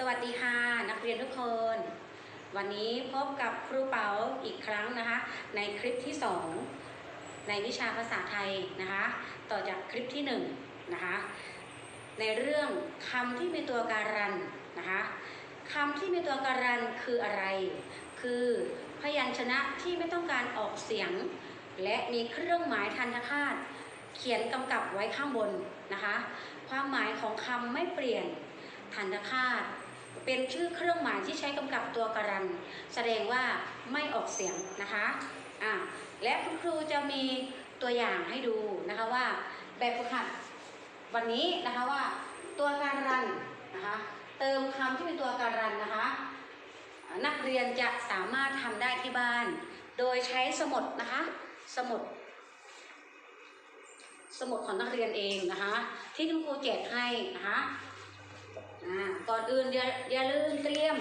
สวัสดีค่ะนักเรียนทุกคน วันนี้พบกับครูเป๋าอีกครั้งนะคะ ในคลิปที่ 2 ในวิชาภาษาไทยนะคะ ต่อจากคลิปที่1นะคะในเรื่องคำที่มีตัวการันนะคะคำที่มีตัวการันคืออะไร คือพยัญชนะที่ไม่ต้องการออกเสียง และมีเครื่องหมายทันตคาตเขียนกำกับไว้ข้างบนนะคะ ความหมายของคำไม่เปลี่ยนทันตคาต เป็นชื่อเครื่องหมายที่ใช้กำกับตัวการัน แสดงว่าไม่ออกเสียงนะคะอะและคุณครูจะมีตัวอย่างให้ดูนะคะว่าแบบฝึกหัดวันนี้นะคะว่าตัวการันนะคะเติมคำที่เป็นตัวการันนะคะ นักเรียนจะสามารถทำได้ที่บ้าน โดยใช้สมุดนะคะ สมุด สมุดของนักเรียนเองนะคะ ที่คุณครูแจกให้นะคะ ก่อนอื่นอย่าอย่าลืมเตรียม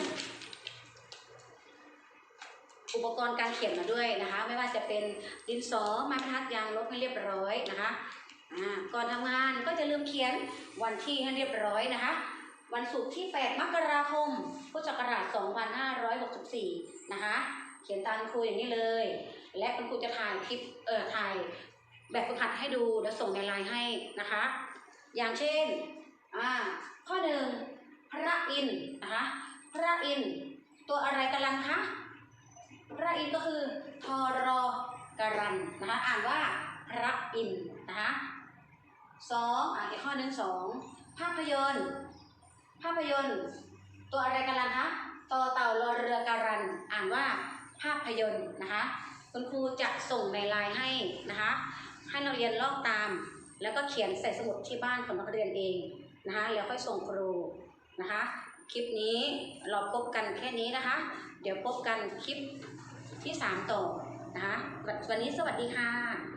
อุปกรณ์การเขียนมาด้วยนะคะ ไม่ว่าจะเป็นดินสอไม้บรรทัดยางลบให้เรียบร้อยนะคะก่อนทำงานก็จะลืมเขียนวันที่ให้เรียบร้อยนะคะ วันศุกร์ที่ 8 มกราคม พุทธศักราช 2564 นะคะ เขียนตามครูอย่างนี้เลย และคุณครูจะถ่ายคลิปเอ่อถ่ายแบบฝึกหัดให้ดูแล้วส่งในไลน์ให้นะคะ อย่างเช่นอ่า อินทร์นะคะพระอินทร์ตัวอะไรกำลังคะพระอินทร์ก็คือทอรอกรันนะคะอ่านว่าพระอินทร์นะคะสองอ่าอีกข้อหนึ่งสองภาพยนตร์ ภาพยนตร์ ตัวอะไรกำลังคะต่อเต่ารอเรือการัน อ่านว่าภาพยนตร์นะคะ คุณครูจะส่งในไลน์ให้นะคะ ให้นักเรียนลอกตาม แล้วก็เขียนใส่สมุดที่บ้านของนักเรียนเองนะคะ แล้วค่อยส่งครู นะคะ คลิปนี้เราพบกันแค่นี้นะคะ เดี๋ยวพบกันคลิปที่ 3 ต่อนะคะ วันนี้สวัสดีค่ะ